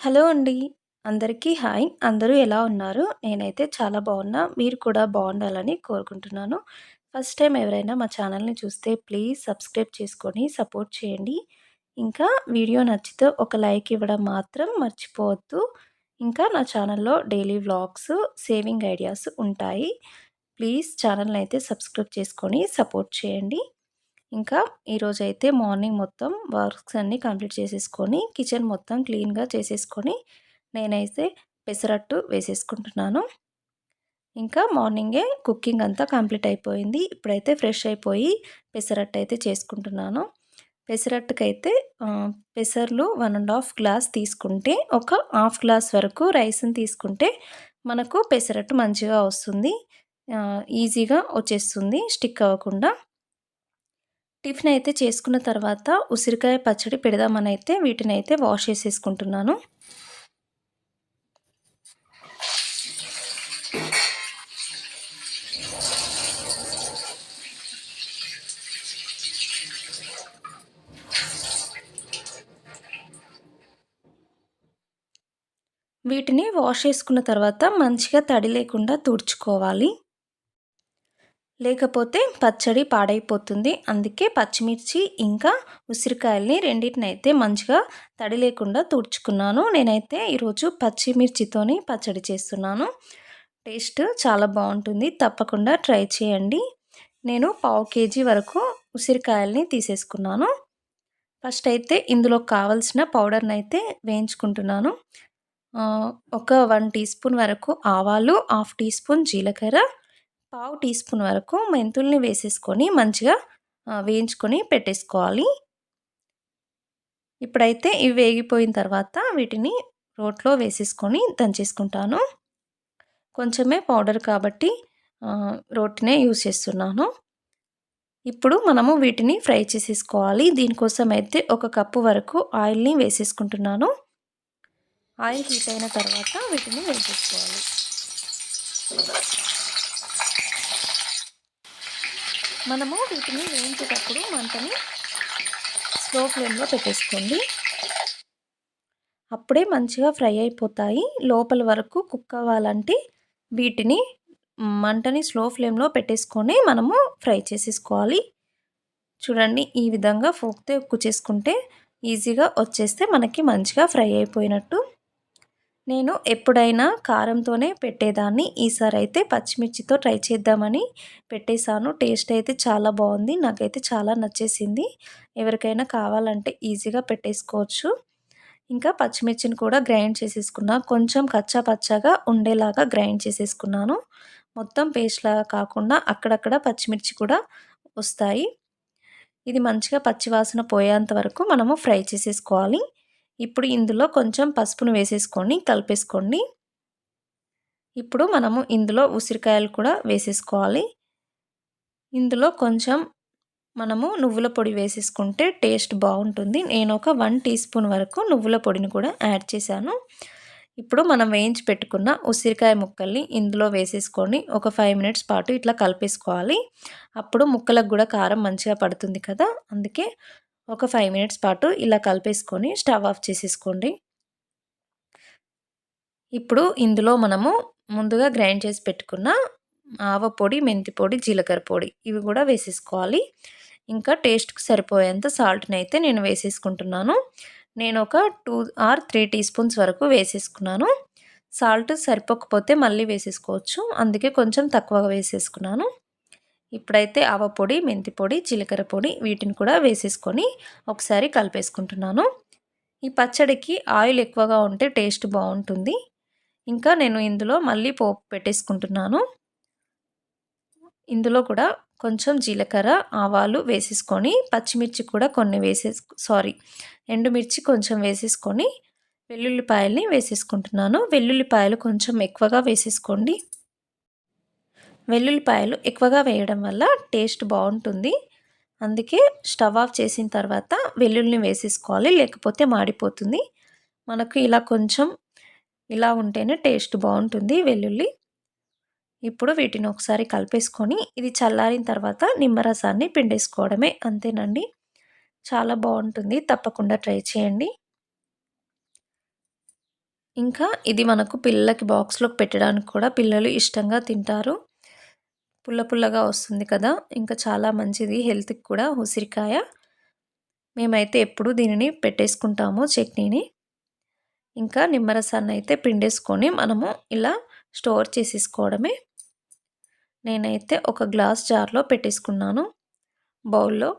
Hello అండి. అందరికీ hi. అందరూ ఎలా ఉన్నారు? నేనైతే చాలా బాగున్నా. మీరు కూడా బాగుండాలని కోరుకుంటున్నాను. ఫస్ట్ టైం ఎవరైనా మా ఛానల్‌ని చూస్తే ప్లీజ్ సబ్స్క్రైబ్ చేసుకొని సపోర్ట్ చేయండి. ఇంకా వీడియో నచ్చితే ఒక లైక్ ఇవ్వడం మాత్రం మర్చిపోవద్దు. ఇంకా నా ఛానల్‌లో డైలీ వ్లాగ్స్, సేవింగ్ ఐడియాస్ ఉంటాయి. ప్లీజ్ ఛానల్‌ని అయితే సబ్స్క్రైబ్ చేసుకొని సపోర్ట్ చేయండి. ఇంకా ఈరోజైతే మార్నింగ్ మొత్తం వర్క్స్ అన్నీ కంప్లీట్ చేసేసుకొని కిచెన్ మొత్తం క్లీన్గా చేసేసుకొని నేనైతే పెసరట్టు వేసేసుకుంటున్నాను. ఇంకా మార్నింగే కుకింగ్ అంతా కంప్లీట్ అయిపోయింది. ఇప్పుడైతే ఫ్రెష్ అయిపోయి పెసరట్టు అయితే చేసుకుంటున్నాను. పెసరట్టుకైతే పెసర్లు వన్ అండ్ హాఫ్ గ్లాస్ తీసుకుంటే ఒక హాఫ్ గ్లాస్ వరకు రైస్ని తీసుకుంటే మనకు పెసరట్టు మంచిగా వస్తుంది. ఈజీగా వచ్చేస్తుంది స్టిక్ అవ్వకుండా. టిఫిన్ అయితే చేసుకున్న తర్వాత ఉసిరికాయ పచ్చడి పెడదామని అయితే వీటిని అయితే వాష్ చేసేసుకుంటున్నాను. వీటిని వాష్ చేసుకున్న తర్వాత మంచిగా తడి లేకుండా తుడుచుకోవాలి. లేకపోతే పచ్చడి పాడైపోతుంది. అందుకే పచ్చిమిర్చి ఇంకా ఉసిరికాయల్ని రెండింటిని అయితే మంచిగా తడి లేకుండా తుడుచుకున్నాను. నేనైతే ఈరోజు పచ్చిమిర్చితోని పచ్చడి చేస్తున్నాను. టేస్ట్ చాలా బాగుంటుంది. తప్పకుండా ట్రై చేయండి. నేను పావు కేజీ వరకు ఉసిరికాయల్ని తీసేసుకున్నాను. ఫస్ట్ అయితే ఇందులో కావలసిన పౌడర్ని అయితే వేయించుకుంటున్నాను ఒక వన్ టీ స్పూన్ వరకు ఆవాలు హాఫ్ టీ స్పూన్ జీలకర్ర పావు టీ స్పూన్ వరకు మెంతుల్ని వేసేసుకొని మంచిగా వేయించుకొని పెట్టేసుకోవాలి. ఇప్పుడైతే ఇవి వేగిపోయిన తర్వాత వీటిని రోట్లో వేసేసుకొని దంచేసుకుంటాను. కొంచెమే పౌడర్ కాబట్టి రోటినే యూస్ చేస్తున్నాను. ఇప్పుడు మనము వీటిని ఫ్రై చేసేసుకోవాలి. దీనికోసం అయితే ఒక కప్పు వరకు ఆయిల్ని వేసేసుకుంటున్నాను. ఆయిల్ హీట్ అయిన తర్వాత వీటిని వేసేసుకోవాలి. మనము వీటిని వేయించేటప్పుడు మంటని స్లో ఫ్లేమ్లో పెట్టేసుకోండి. అప్పుడే మంచిగా ఫ్రై అయిపోతాయి. లోపల వరకు కుక్ అవ్వాలంటే వీటిని మంటని స్లో ఫ్లేమ్లో పెట్టేసుకొని మనము ఫ్రై చేసేసుకోవాలి. చూడండి ఈ విధంగా ఫోక్తే ఉక్కు చేసుకుంటే ఈజీగా వచ్చేస్తే మనకి మంచిగా ఫ్రై అయిపోయినట్టు. నేను ఎప్పుడైనా కారంతోనే పెట్టేదాన్ని. ఈసారి అయితే పచ్చిమిర్చితో ట్రై చేద్దామని పెట్టేశాను. టేస్ట్ అయితే చాలా బాగుంది. నాకైతే చాలా నచ్చేసింది. ఎవరికైనా కావాలంటే ఈజీగా పెట్టేసుకోవచ్చు. ఇంకా పచ్చిమిర్చిని కూడా గ్రైండ్ చేసేసుకున్నా. కొంచెం కచ్చా పచ్చగా ఉండేలాగా గ్రైండ్ చేసేసుకున్నాను. మొత్తం పేస్ట్లాగా కాకుండా అక్కడక్కడ పచ్చిమిర్చి కూడా వస్తాయి. ఇది మంచిగా పచ్చివాసన పోయేంత వరకు మనము ఫ్రై చేసేసుకోవాలి. ఇప్పుడు ఇందులో కొంచెం పసుపును వేసేసుకొని కలిపేసుకోండి. ఇప్పుడు మనము ఇందులో ఉసిరికాయలు కూడా వేసేసుకోవాలి. ఇందులో కొంచెం మనము నువ్వుల పొడి వేసేసుకుంటే టేస్ట్ బాగుంటుంది. నేను ఒక వన్ టీ స్పూన్ వరకు నువ్వుల పొడిని కూడా యాడ్ చేశాను. ఇప్పుడు మనం వేయించి పెట్టుకున్న ఉసిరికాయ ముక్కల్ని ఇందులో వేసేసుకొని ఒక ఫైవ్ మినిట్స్ పాటు ఇట్లా కలిపేసుకోవాలి. అప్పుడు ముక్కలకు కూడా కారం మంచిగా పడుతుంది కదా అందుకే ఒక ఫైవ్ మినిట్స్ పాటు ఇలా కలిపేసుకొని స్టవ్ ఆఫ్ చేసేసుకోండి. ఇప్పుడు ఇందులో మనము ముందుగా గ్రైండ్ చేసి పెట్టుకున్న ఆవ పొడి మెంతి పొడి జీలకర్ర పొడి ఇవి కూడా వేసేసుకోవాలి. ఇంకా టేస్ట్కి సరిపోయేంత సాల్ట్ని అయితే నేను వేసేసుకుంటున్నాను. నేను ఒక two or three teaspoons వరకు వేసేసుకున్నాను. సాల్ట్ సరిపోకపోతే మళ్ళీ వేసేసుకోవచ్చు. అందుకే కొంచెం తక్కువగా వేసేసుకున్నాను. ఇప్పుడైతే ఆవ పొడి మెంతి పొడి జీలకర్ర పొడి వీటిని కూడా వేసేసుకొని ఒకసారి కలిపేసుకుంటున్నాను. ఈ పచ్చడికి ఆయిల్ ఎక్కువగా ఉంటే టేస్ట్ బాగుంటుంది. ఇంకా నేను ఇందులో మళ్ళీ పోపు పెట్టేసుకుంటున్నాను. ఇందులో కూడా కొంచెం జీలకర్ర ఆవాలు వేసేసుకొని పచ్చిమిర్చి కూడా కొన్ని వేసే సారీ ఎండుమిర్చి కొంచెం వేసేసుకొని వెల్లుల్లిపాయల్ని వేసేసుకుంటున్నాను. వెల్లుల్లిపాయలు కొంచెం ఎక్కువగా వేసేసుకోండి. వెల్లుల్లిపాయలు ఎక్కువగా వేయడం వల్ల టేస్ట్ బాగుంటుంది. అందుకే స్టవ్ ఆఫ్ చేసిన తర్వాత వెల్లుల్లిని వేసేసుకోవాలి లేకపోతే మాడిపోతుంది. మనకు ఇలా కొంచెం ఇలా ఉంటేనే టేస్ట్ బాగుంటుంది వెల్లుల్లి. ఇప్పుడు వీటిని ఒకసారి కలిపేసుకొని ఇది చల్లారిన తర్వాత నిమ్మరసాన్ని పిండేసుకోవడమే అంతేనండి. చాలా బాగుంటుంది తప్పకుండా ట్రై చేయండి. ఇంకా ఇది మనకు పిల్లలకి బాక్స్లోకి పెట్టడానికి కూడా పిల్లలు ఇష్టంగా తింటారు. పుల్ల పుల్లగా వస్తుంది కదా ఇంకా చాలా మంచిది హెల్త్కి కూడా ఉసిరికాయ. మేమైతే ఎప్పుడు దీనిని పెట్టేసుకుంటాము చట్నీని. ఇంకా నిమ్మరసాన్ని అయితే పిండేసుకొని మనము ఇలా స్టోర్ చేసేసుకోవడమే. నేనైతే ఒక గ్లాస్ జార్లో పెట్టేసుకున్నాను బౌల్లో.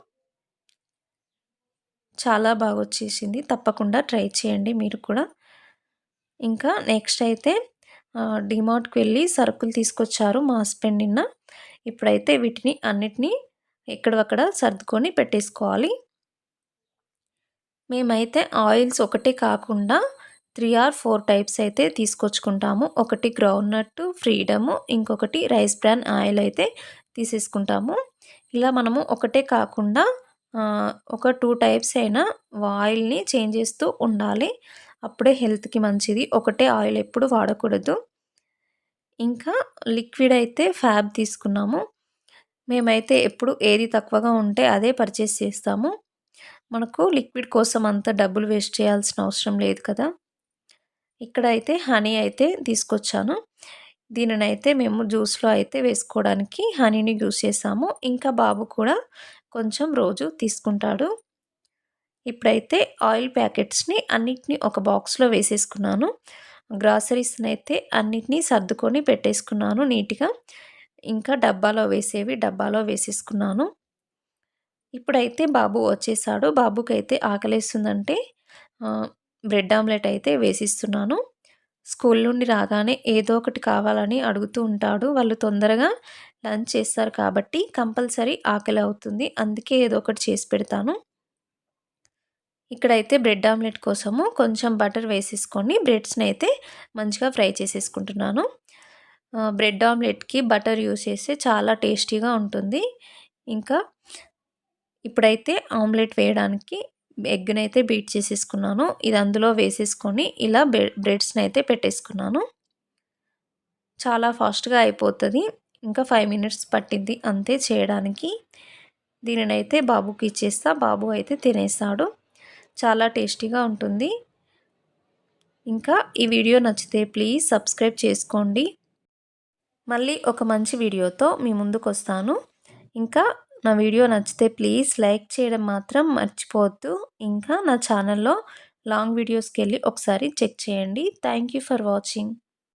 చాలా బాగా వచ్చేసింది. తప్పకుండా ట్రై చేయండి మీరు కూడా. ఇంకా నెక్స్ట్ అయితే డిమార్ట్కి వెళ్ళి సరుకులు తీసుకొచ్చారు మా హస్బెండ్ నిన్న ఇప్పుడైతే వీటిని అన్నిటినీ ఎక్కడక్కడ సర్దుకొని పెట్టేసుకోవాలి. మేమైతే ఆయిల్స్ ఒకటే కాకుండా త్రీ ఆర్ ఫోర్ టైప్స్ అయితే తీసుకొచ్చుకుంటాము. ఒకటి గ్రౌండ్నట్ ఫ్రీడము ఇంకొకటి రైస్ బ్రాన్ ఆయిల్ అయితే తీసేసుకుంటాము. ఇలా మనము ఒకటే కాకుండా ఒక టూ టైప్స్ అయినా ఆయిల్ని చేంజ్ చేస్తూ ఉండాలి. అప్పుడే హెల్త్కి మంచిది. ఒకటే ఆయిల్ ఎప్పుడు వాడకూడదు. ఇంకా లిక్విడ్ అయితే ఫ్యాబ్ తీసుకున్నాము. మేమైతే ఎప్పుడు ఏది తక్కువగా ఉంటే అదే పర్చేస్ చేస్తాము. మనకు లిక్విడ్ కోసం అంత డబ్బులు వేస్ట్ చేయాల్సిన అవసరం లేదు కదా. ఇక్కడ అయితే హనీ అయితే తీసుకొచ్చాను. దీనినైతే మేము జ్యూస్లో అయితే వేసుకోవడానికి హనీని యూస్ చేసాము. ఇంకా బాబు కూడా కొంచెం రోజు తీసుకుంటాడు. ఇప్పుడైతే ఆయిల్ ప్యాకెట్స్ని అన్నిటినీ ఒక బాక్స్లో వేసేసుకున్నాను. గ్రాసరీస్ని అయితే అన్నిటినీ సర్దుకొని పెట్టేసుకున్నాను నీట్గా. ఇంకా డబ్బాలో వేసేవి డబ్బాలో వేసేసుకున్నాను. ఇప్పుడైతే బాబు వచ్చేసాడు. బాబుకి అయితే ఆకలేస్తుందంటే బ్రెడ్ ఆమ్లెట్ అయితే వేసిస్తున్నాను. స్కూల్ నుండి రాగానే ఏదో ఒకటి కావాలని అడుగుతూ ఉంటాడు. వాళ్ళు తొందరగా లంచ్ చేస్తారు కాబట్టి కంపల్సరీ ఆకలి అవుతుంది. అందుకే ఏదో ఒకటి చేసి పెడతాను. ఇక్కడైతే బ్రెడ్ ఆమ్లెట్ కోసము కొంచెం బటర్ వేసేసుకొని బ్రెడ్స్ని అయితే మంచిగా ఫ్రై చేసేసుకుంటున్నాను. బ్రెడ్ ఆమ్లెట్కి బటర్ యూస్ చేస్తే చాలా టేస్టీగా ఉంటుంది. ఇంకా ఇప్పుడైతే ఆమ్లెట్ వేయడానికి ఎగ్ని అయితే బీట్ చేసేసుకున్నాను. ఇది అందులో వేసేసుకొని ఇలా బ్రెడ్స్ని అయితే పెట్టేసుకున్నాను. చాలా ఫాస్ట్గా అయిపోతుంది. ఇంకా ఫైవ్ మినిట్స్ పట్టింది అంతే చేయడానికి. దీనినైతే బాబుకి ఇచ్చేస్తా. బాబు అయితే తినేస్తాడు. చాలా టేస్టీగా ఉంటుంది. ఇంకా ఈ వీడియో నచ్చితే ప్లీజ్ సబ్స్క్రైబ్ చేసుకోండి. మళ్ళీ ఒక మంచి వీడియోతో మీ ముందుకు వస్తాను. ఇంకా నా వీడియో నచ్చితే ప్లీజ్ లైక్ చేయడం మాత్రం మర్చిపోవద్దు. ఇంకా నా ఛానల్లో లాంగ్ వీడియోస్కి వెళ్ళి ఒకసారి చెక్ చేయండి. Thank for watching.